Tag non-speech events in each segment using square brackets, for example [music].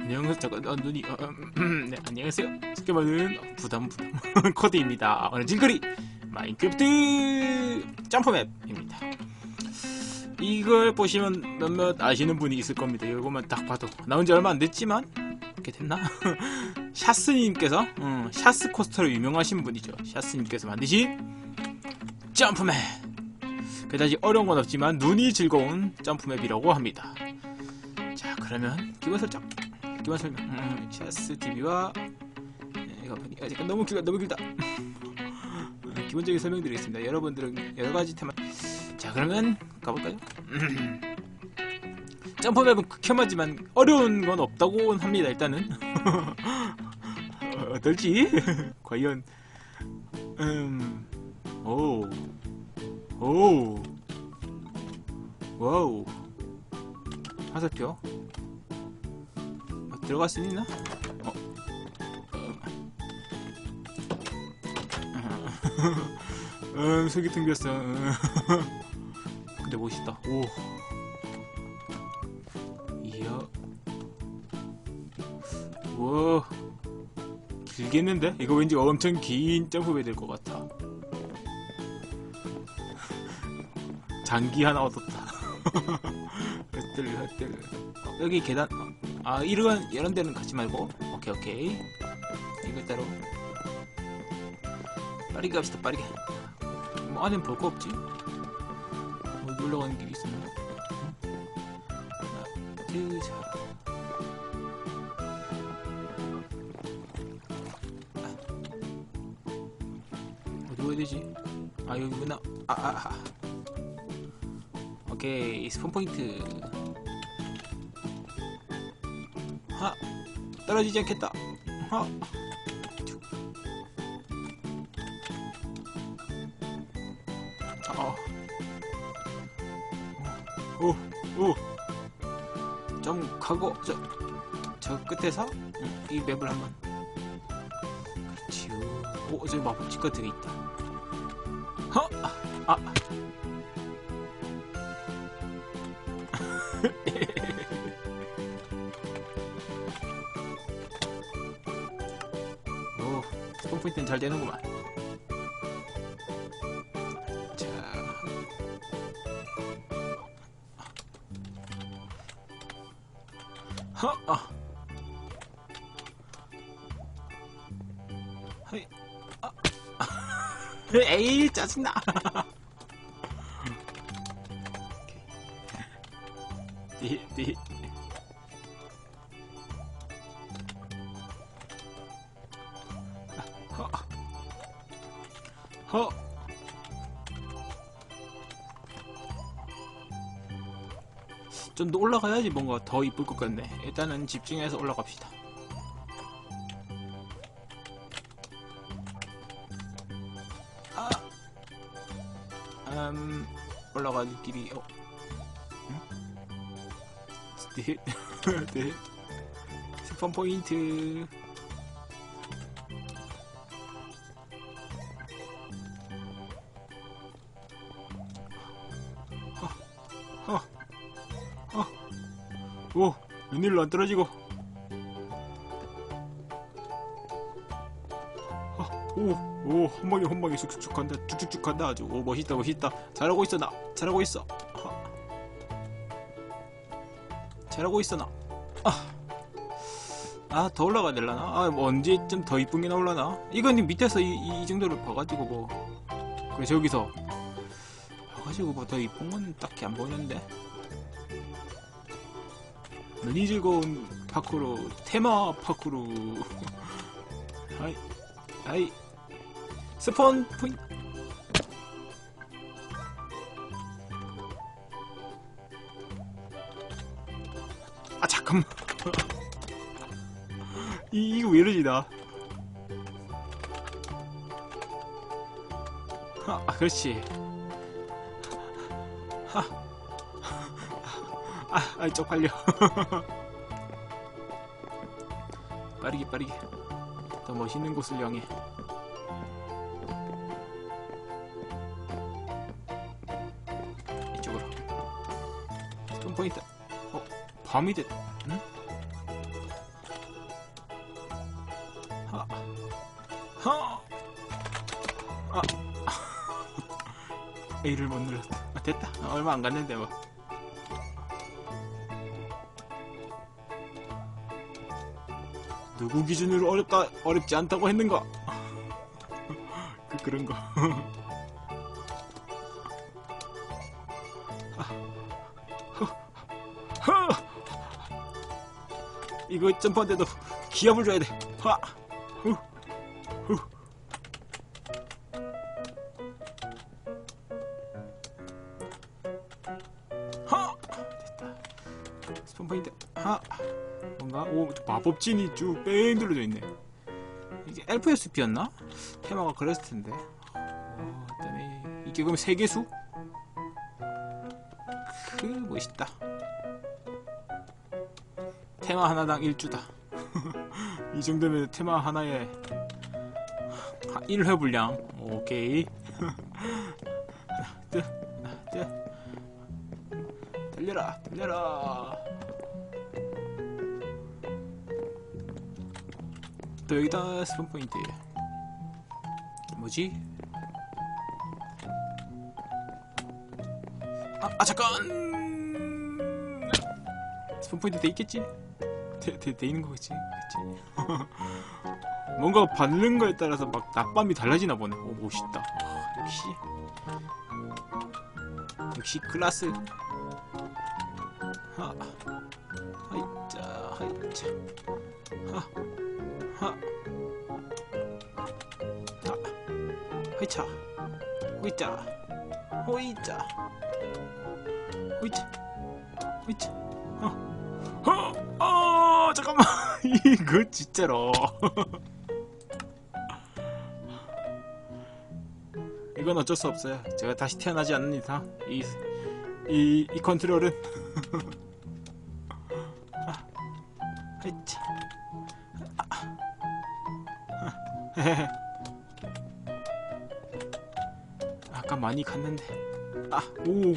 안녕하세요. 잠깐 어, 눈이 어, 음, 네 안녕하세요. 쉽게 말하는 부담 부담 [laughs] 코드입니다. 오늘 질거리 마인크래프트 점프맵입니다. 이걸 보시면 몇몇 아시는 분이 있을 겁니다. 이거만 딱 봐도 나온 지 얼마 안 됐지만 이렇게 됐나? [laughs] 샤스님께서 음, 샤스 코스터로 유명하신 분이죠. 샤스님께서 만드신 점프맵. 그다지 어려운 건 없지만 눈이 즐거운 점프맵이라고 합니다. 자 그러면 기본 설정. 기본 설명. 음, 샤스 TV와 이거 아 잠깐 너무 길다 너무 길다. 음, 기본적인 설명드리겠습니다. 여러분들은 여러 가지 테마. 자 그러면 가볼까요? [clears throat] 음. 점프맵은 극혐하지만 어려운 건 없다고 합니다. 일단은 어, [laughs] 어떨지 [laughs] 과연 음 오. 오. 와우. 화살표. 어, 들어갈 수 있나? 어. 음, 속이 튕겼어. 음. 근데 멋있다. 오. 이야. 와. 길겠는데? 이거 왠지 엄청 긴 점프가 될것 같아. [laughs] 장기 하나 얻었다. [laughs] 헛들 헛들. 어, 여기 계단. 아 이런 이런 데는 가지 말고. 오케이 오케이. 이거 따로. 빠르게 갑시다 빠르게. 뭐 안엔 볼 거 없지? 어디 올라가는 길이 있었나? 응? 하나, 둘, 자. 어디 가야 되지? 아 여기구나. 아 아, 아. 오케이 스폰 포인트 떨어지지 않겠다. 하 어. 오 오 좀 가고 저, 저 끝에서 음, 이 맵을 한번. 그렇지. 오 저기 마법집 같은 게 있다. 허! 아, [laughs] [laughs] 포인트는 잘 되는구만. 자, 허, 아, 헤이, 아, 에이 짜증나. [laughs] 허. 좀 더 올라가야지 뭔가 더 이쁠 것 같네. 일단은 집중해서 올라갑시다. 아. 음, 올라가는 길이, 어. 네. 네. 스폰 포인트. 웬일로 안 떨어지고. 어, 오, 오, 한 방에 한 방에 쑥쑥 간다, 쭉쭉쭉 간다 아주. 오, 멋있다, 멋있다. 잘하고 있어 나, 잘하고 있어. 잘하고 있어 나. 아, 아더 올라가야 될라나? 아, 뭐 언제쯤 더 이쁜 게 나올라나? 이건 밑에서 이, 이, 이 정도를 봐가지고 뭐, 그 저기서 봐가지고 뭐 더 이쁜 건 딱히 안 보이는데. 눈이 즐거운 파쿠르, 테마 파쿠르. 아이, 아이, 스폰 포인. 아 잠깐만 [laughs] 이, 이거 왜 이러지 나 아, 아, 그렇지 하. 아, 아 쪽팔려. [laughs] 빠르게 빠르게. 더 멋있는 곳을 향해. 이쪽으로. 좀 보인다. 어, 밤이 됐. 응? 하. 하. 아. [laughs] A를 못 눌렀다. 아, 됐다. 아, 얼마 안 갔는데 뭐. 누구 기준으로 어렵다 어렵지 않다고 했는가? 그 그런 거. 이거 점프한데도 기압을 줘야 돼. 하. 후. 후. 오 마법진이 쭉 뺑 둘러져 있네. 이게 엘프SP였나? 테마가 그랬을 텐데. 어, 그다음에 이게 그럼 세계수? 그 멋있다. 테마 하나당 1주다. [laughs] 이 정도면 테마 하나에 1회 분량. 오케이. 하나, 둘, 하나, 둘. 달려라, 달려라. 또 여기다 스폰 포인트. 뭐지? 아, 아 잠깐. 스폰 포인트 돼 있겠지? 돼, 돼, 돼 있는 거겠지? 그치? [laughs] 뭔가 받는 거에 따라서 막 낮밤이 달라지나 보네. 오, 멋있다. 아, 역시. 역시 클라스. 하. 하이짜, 하이짜. 하. 하. 하이차. 호이짜. 호이짜. 호이차. 호이차. 어. 어. 어, 잠깐만. [laughs] 이거 진짜로. [laughs] 이건 어쩔 수 없어요. 제가 다시 태어나지 않는 이상 이, 이, 이 컨트롤은 [laughs] 아, 아이차. 아, 아, 많이 갔는데 아, 오,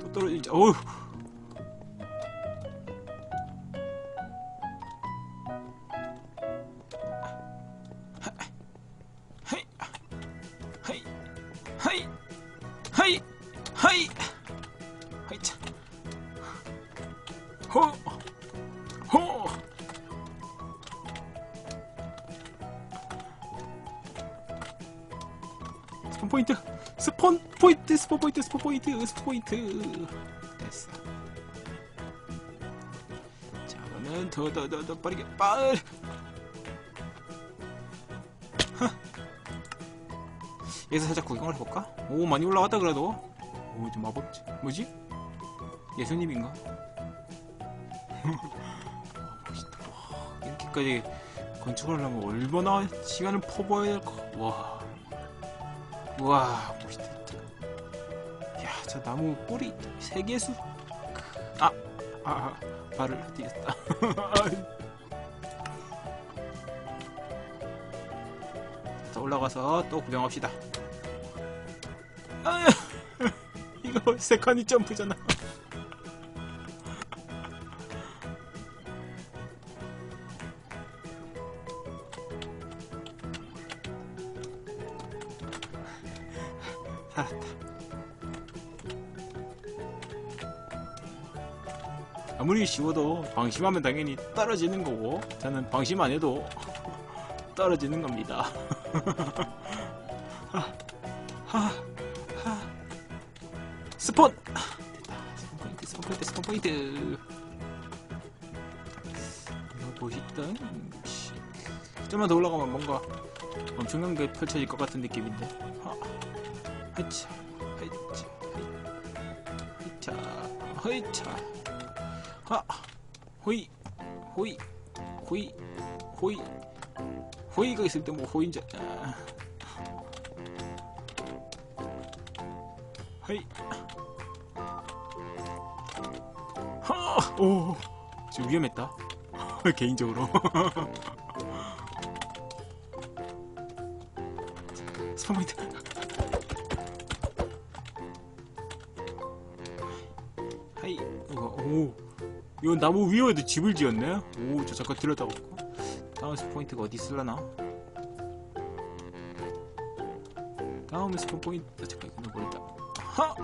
또 떨어지자. 어우. 스폰 포인트. 됐어. 자 그러면 더 더 더 더 빠르게. 빨리 여기서 살짝 구경을 해볼까? 오 많이 올라왔다 그래도. 오좀 마법지. 뭐지? 예수님인가? 아, [laughs] 멋있다. 와, 이렇게까지 건축을 하려면 얼마나 시간을 퍼부어야 될까? 와. 우와 멋있다 저 나무 뿌리 세 개수. 아, 아, 아 발을 디뎠다. [laughs] 자 올라가서 또 구경합시다. 아, [laughs] 이거 세컨이 점프잖아. 쉬워도 방심하면 당연히 떨어지는 거고 저는 방심 안 해도 떨어지는 겁니다. 하, [laughs] 하. 스폰! 아, 됐다. 스폰 포인트, 스폰 포인트, 스폰 포인트. 멋있다. 씨. 좀만 더 올라가면 뭔가 엄청난 게 펼쳐질 것 같은 느낌인데. 하. 하이차, 하이차, 하이차, 하이차. 하. 호이, 호이, 호이, 호이. 호이가 있을 때뭐 호인자. 아. 하이. 하! 오, 지금 위험했다. 개인적으로. 스포인트. 이거 나무 위에도 집을 지었네. 오, 저 잠깐 들여다보고. 다음 스포인트가 어디 있을라나? 다음 스포 포인트. 아, 잠깐 이거 모르겠다. 하!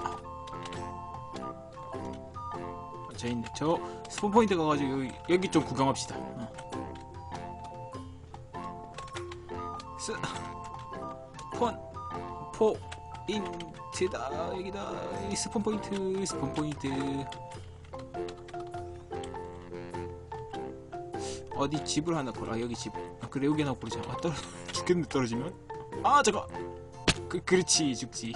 저 있네. 저 스폰 포인트 가가지고 여기, 여기 좀 구경합시다. 어. 스, 폰, 포 인트다. 여기다. 이 스폰 포인트, 스폰 포인트. 어디 집을 하나 걸어. 아, 여기 집. 아, 그래, 여기 하나 고르자. 아, 떨어, [laughs] 죽겠네, 떨어지면. 아, 잠깐. 그, 그렇지, 죽지.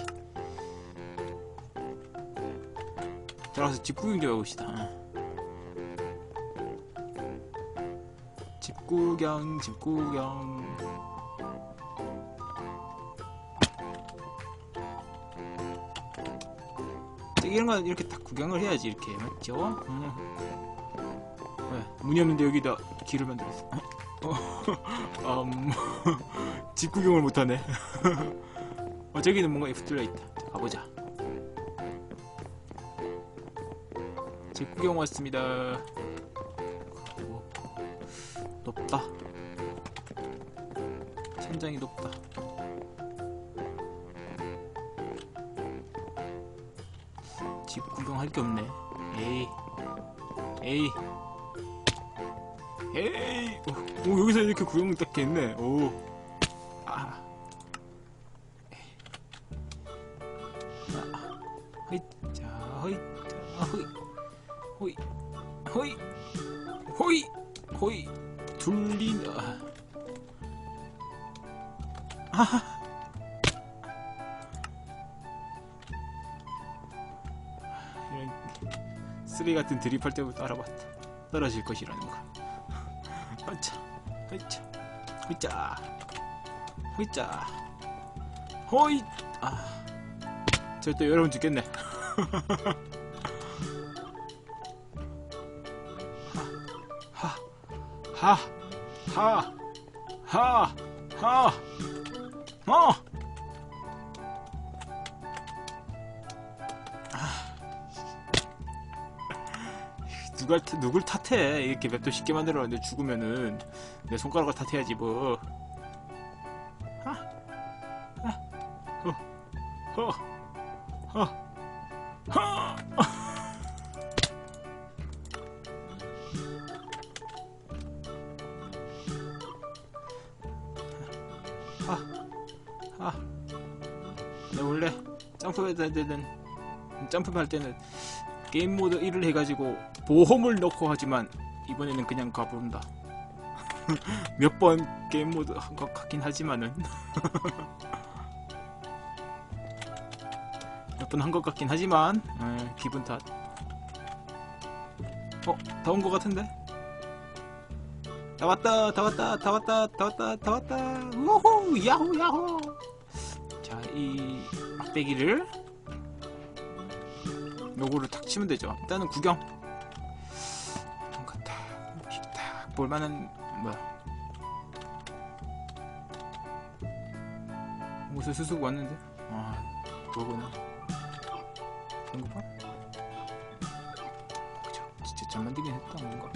들어가서 집 구경 좀 해봅시다. 어. 집 구경, 집 구경. 이런 건 이렇게 딱 구경을 해야지 이렇게 맞죠? 음. 왜? 문이 없는데 여기다 길을 만들었어. 어, [laughs] 음, [laughs] 집 구경을 못하네. [laughs] 어, 저기는 뭔가 F 뚫려 있다. 자, 가보자. 집 구경 왔습니다. 오, 높다. 천장이 높다. 집 구경할 게 없네. 에이, 에이, 에이. 오, 오, 여기서 이렇게 구경 딱 했네. 오, 아. 아, 허이, 자, 허이, 자, 허이. 호이 호이 호이 호이 둘린 아. 아. 이런 쓰레기 같은 드립할 때부터 알아봤다 떨어질 것이라는 거 호이자 호이자 호이 아저또 여러분 죽겠네 하, 하, 하, 하, 어. 누가 누굴 탓해? 이렇게 맵도 쉽게 만들었는데 죽으면은 내 손가락을 탓해야지 뭐. 하, 하, 허, 허, 허, 허. 아, 내 원래 점프할 때는 점프할 때는 게임 모드 1을 해가지고 보험을 넣고 하지만 이번에는 그냥 가본다. [laughs] 몇 번 게임 모드 한 것 같긴 하지만은 [laughs] 몇 번 한 것 같긴 하지만 에, 기분 탓. 어, 다 온 것 같은데? 다 왔다, 다 왔다, 다 왔다, 다 왔다, 다 왔다. 우호, 야호, 야호. 자, 이 막대기를 요거를 탁 치면 되죠. 일단은 구경. 볼만한 뭐야? 옷을 수수고 왔는데? 아, 그거구나. 배고파? 그죠? 진짜 잘 만들긴 했다, 뭔가.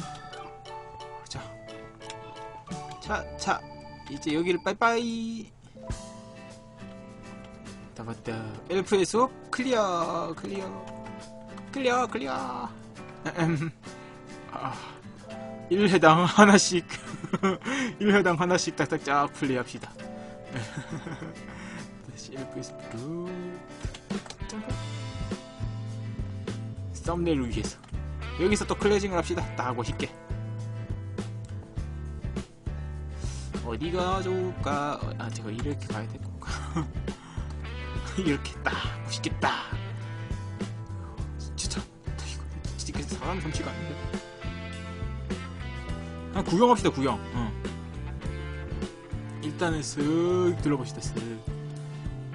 자, 자, 자, 이제 여기를 빠이빠이. 다 봤다. 엘프의 숲 클리어, 클리어, 클리어, 클리어. [laughs] 에헴. 아, 1회당 하나씩, [laughs] 1회당 하나씩 딱딱 쫙 플레이합시다. [laughs] 다시 숲으로 점프. 썸네일을 위해서. 여기서 또 클레징을 합시다. 딱 멋있게. 어디가 좋을까? 어, 아, 제가 이렇게 가야 될 건가? [laughs] 이렇게 딱 멋있겠다. 진짜 이거 진짜 사람 솜씨가 아닌데. 아, 구경합시다 구경. 어. 일단은 쓱 둘러봅시다 쓱.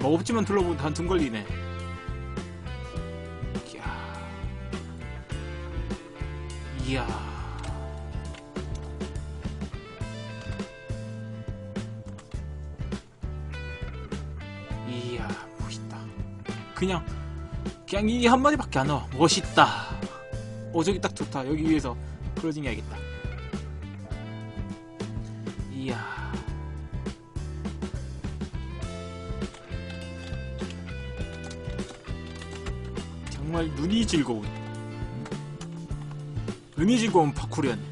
먹업지만 둘러보면 한등 걸리네. 이야. 이야. 이야 멋있다 그냥 그냥 이 한마디밖에 안 나와 멋있다 어 저기 딱 좋다 여기 위에서 클로징 해야겠다 이야. 정말 눈이 즐거운 눈이 즐거운 파쿠리였네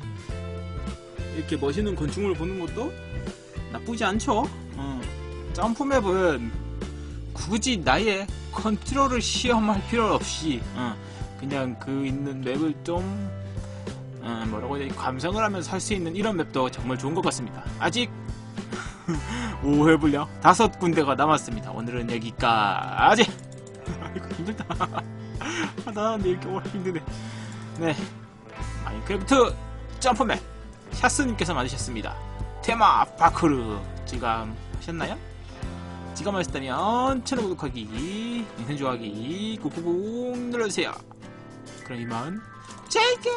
이렇게 멋있는 건축물을 보는 것도 나쁘지 않죠? 어. 점프맵은 굳이 나의 컨트롤을 시험할 필요 없이 어, 그냥 그 있는 맵을 좀 어, 뭐라고 해야 되지 감상을 하면서 할 수 있는 이런 맵도 정말 좋은 것 같습니다. 아직 [laughs] 5회 분량 다섯 군데가 남았습니다. 오늘은 여기까지. 아이고 힘들다. [laughs] 근데 이렇게 오래 힘드네. 네. 마인크래프트 점프맵 샤스님께서 만드셨습니다. 테마 파크르 지금 하셨나요? 지금 하셨다면 채널 구독하기 영상 좋아하기 꾹꾹꾹 눌러주세요. 그럼 이만 재게